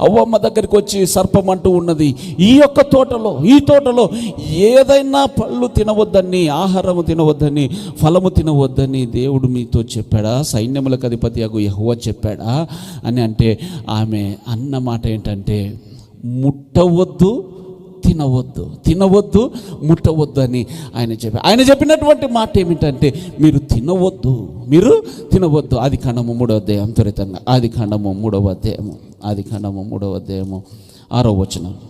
అవ్వమ్మ దగ్గరికి వచ్చి సర్పం అంటూ ఉన్నది ఈ యొక్క తోటలో ఈ తోటలో ఏదైనా పళ్ళు తినవద్దని ఆహారము తినవద్దని ఫలము తినవద్దని దేవుడు మీతో చెప్పాడా? సైన్యములకు అధిపతి అగు యహోవా చెప్పాడా? అని అంటే ఆమె అన్న మాట ఏంటంటే ముట్టవద్దు తినవద్దు తినవద్దు ముట్టవద్దు అని ఆయన చెప్పారు ఆయన చెప్పినటువంటి మాట ఏమిటంటే మీరు తినవద్దు మీరు తినవద్దు. ఆది ఖండము మూడవ అధ్యాయం త్వరితంగా. ఆది ఖండము మూడవ అధ్యాయము. ఆది ఖండము మూడవ అధ్యాయము ఆరో వచనం.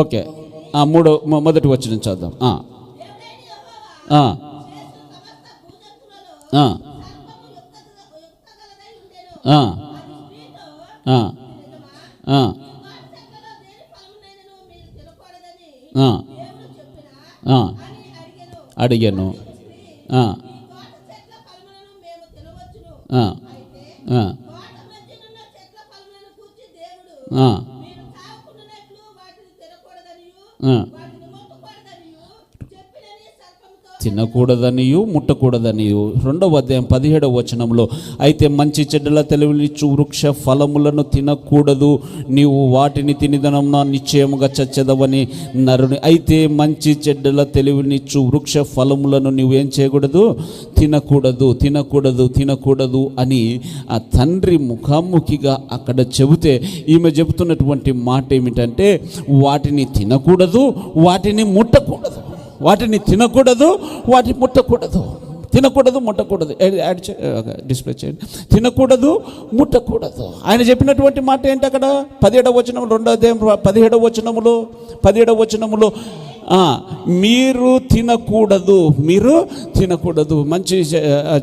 ఓకే. ఆ, మూడో మొ- మొదటి వచ్చిన చదుదాం. ఆ. అడిగాను. తినకూడదనియు ముట్టకూడదనియు. రెండవ అధ్యాయం పదిహేడవ వచనంలో అయితే మంచి చెడ్డల తెలివినిచ్చు వృక్ష ఫలములను తినకూడదు. నీవు వాటిని తినిదనమున నిశ్చయముగా చచ్చదవని నరుని. అయితే మంచి చెడ్డల తెలివినిచ్చు వృక్ష ఫలములను నువ్వు ఏం చేయకూడదు? తినకూడదు తినకూడదు తినకూడదు అని ఆ తండ్రి ముఖాముఖిగా అక్కడ చెబితే ఈమె చెబుతున్నటువంటి మాట ఏమిటంటే వాటిని తినకూడదు వాటిని ముట్టకూడదు. వాటిని తినకూడదు వాటిని ముట్టకూడదు. తినకూడదు ముట్టకూడదు. యాడ్- డిస్ప్లే చేయండి. తినకూడదు ముట్టకూడదు. ఆయన చెప్పినటువంటి మాట ఏంటి అక్కడ? పదిహేడవ వచనములు రెండో అధ్యాయం పదిహేడవ వచనములు పదిహేడవ వచనములు. మీరు తినకూడదు మీరు తినకూడదు. మంచి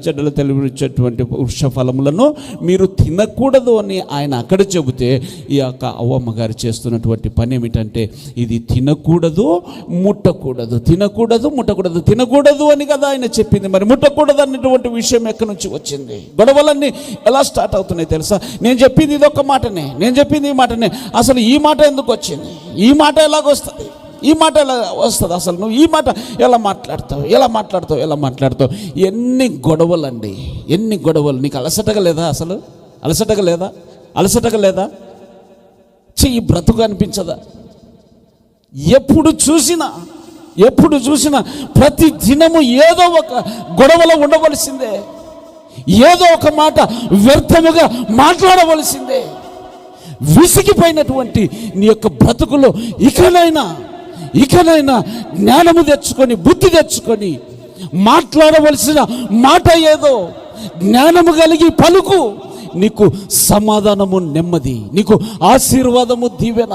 చెడ్డలు తెలివిచ్చేటువంటి వృక్ష ఫలములను మీరు తినకూడదు అని ఆయన అక్కడ చెబితే ఈ యొక్క అవ్వమ్మ గారు చేస్తున్నటువంటి పని ఏమిటంటే ఇది తినకూడదు ముట్టకూడదు. తినకూడదు ముట్టకూడదు. తినకూడదు అని కదా ఆయన చెప్పింది. మరి ముట్టకూడదు అన్నటువంటి విషయం ఎక్కడి నుంచి వచ్చింది? గొడవలన్నీ ఎలా స్టార్ట్ అవుతున్నాయి తెలుసా? నేను చెప్పింది ఇది ఒక మాటనే. నేను చెప్పింది ఈ మాటనే. అసలు ఈ మాట ఎందుకు వచ్చింది? ఈ మాట ఎలాగొస్తుంది? ఈ మాట ఎలా వస్తుంది అసలు? నువ్వు ఈ మాట ఎలా మాట్లాడతావు? ఎలా మాట్లాడతావు? ఎలా మాట్లాడతావు? ఎన్ని గొడవలండి ఎన్ని గొడవలు? నీకు అలసటగా లేదా అసలు? అలసటగా లేదా? అలసటగా లేదా? చెయ్యి బ్రతుకు అనిపించదా? ఎప్పుడు చూసినా ఎప్పుడు చూసినా ప్రతి దినము ఏదో ఒక గొడవలో ఉండవలసిందే. ఏదో ఒక మాట వ్యర్థముగా మాట్లాడవలసిందే. విసిగిపోయినటువంటి నీ యొక్క బ్రతుకులో ఇకనైనా ఇకనైనా జ్ఞానము తెచ్చుకొని బుద్ధి తెచ్చుకొని మాట్లాడవలసిన మాట ఏదో జ్ఞానము కలిగి పలుకు నీకు సమాధానము నెమ్మది నీకు ఆశీర్వాదము దీవెన.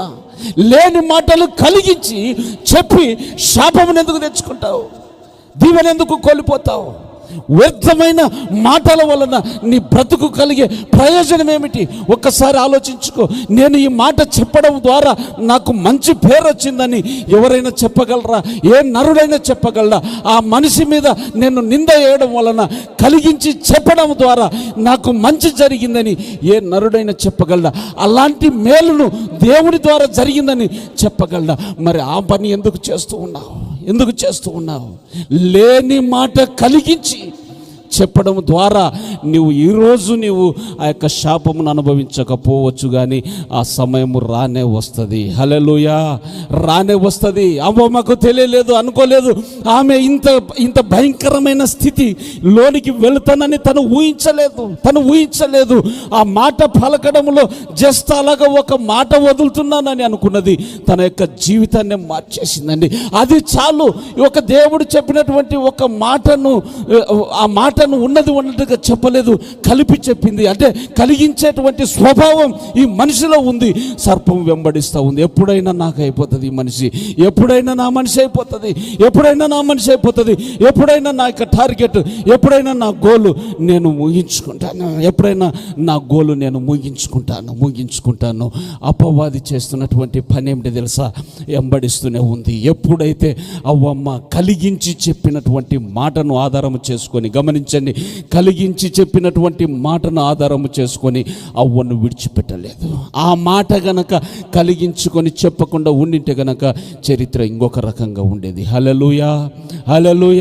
లేని మాటలు కలిగించి చెప్పి శాపమును ఎందుకు తెచ్చుకుంటావు? దీవెన ఎందుకు కోల్పోతావు? వ్యర్థమైన మాటల వలన నీ బ్రతుకు కలిగే ప్రయోజనం ఏమిటి? ఒక్కసారి ఆలోచించుకో. నేను ఈ మాట చెప్పడం ద్వారా నాకు మంచి పేరు వచ్చిందని ఎవరైనా చెప్పగలరా? ఏ నరుడైనా చెప్పగలరా ఆ మనిషి మీద నేను నింద వేయడం వలన కలిగించి చెప్పడం ద్వారా నాకు మంచి జరిగిందని ఏ నరుడైనా చెప్పగలరా అలాంటి మేలును దేవుని ద్వారా జరిగిందని చెప్పగలరా మరి ఆ పని ఎందుకు చేస్తూ ఉన్నావు? ఎందుకు చేస్తూ ఉన్నావు? లేని మాట కలిగించి చెప్పడం ద్వారా నువ్వు ఈరోజు నీవు ఆ యొక్క శాపమును అనుభవించకపోవచ్చు కానీ ఆ సమయము రానే వస్తుంది. హలలుయా రానే వస్తుంది. అమ్మమ్మకు తెలియలేదు అనుకోలేదు. ఆమె ఇంత ఇంత భయంకరమైన స్థితి లోనికి వెళుతానని తను ఊహించలేదు తను ఊహించలేదు. ఆ మాట పలకడంలో జస్ట్ అలాగా ఒక మాట వదులుతున్నానని అనుకున్నది. తన యొక్క జీవితాన్ని మార్చేసిందండి. అది చాలు. ఒక దేవుడు చెప్పినటువంటి ఒక మాటను ఆ మాట మాటను ఉన్నది ఉన్నట్టుగా చెప్పలేదు కలిపి చెప్పింది. అంటే కలిగించేటువంటి స్వభావం ఈ మనిషిలో ఉంది. సర్పం వెంబడిస్తూ ఉంది. ఎప్పుడైనా నాకు అయిపోతుంది ఈ మనిషి. ఎప్పుడైనా నా మనిషి అయిపోతుంది. ఎప్పుడైనా నా మనిషి అయిపోతుంది. ఎప్పుడైనా నా యొక్క టార్గెట్ ఎప్పుడైనా నా గోలు నేను ముగించుకుంటాను ఎప్పుడైనా నా గోలు నేను ముగించుకుంటాను ముగించుకుంటాను. అపవాది చేస్తున్నటువంటి పని ఏమిటి తెలుసా? వెంబడిస్తూనే ఉంది. ఎప్పుడైతే అవ్వమ్మ కలిగించి చెప్పినటువంటి మాటను ఆధారం చేసుకొని గమనించి కలిగించండి కలిగించి చెప్పినటువంటి మాటను ఆధారము చేసుకొని అవ్వను విడిచిపెట్టలేదు. ఆ మాట గనక కలిగించుకొని చెప్పకుండా ఉండింటే గనక చరిత్ర ఇంకొక రకంగా ఉండేది. హలలుయా హలలుయ